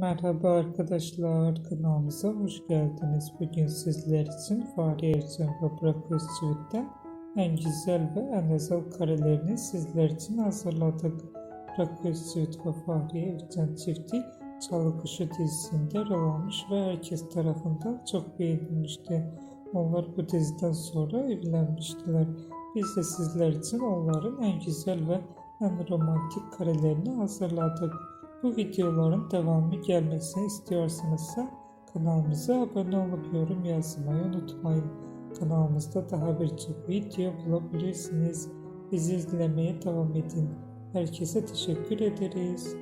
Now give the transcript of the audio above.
Merhaba arkadaşlar, kanalımıza hoş geldiniz. Bugün sizler için Fahri Ercan Burak Özçivit'ten en güzel ve en özel karelerini sizler için hazırladık. Burak Özçivit ve Fahri Ercan çifti Çalı Kuşu dizisinde rol almış ve herkes tarafından çok beğenilmişti. Onlar bu diziden sonra evlenmiştiler. Biz de sizler için onların en güzel ve en romantik karelerini hazırladık. Bu videoların devamı gelmesini istiyorsanız kanalımıza abone olup yorum yazmayı unutmayın. Kanalımızda daha birçok video bulabilirsiniz. Bizi izlemeye devam edin. Herkese teşekkür ederiz.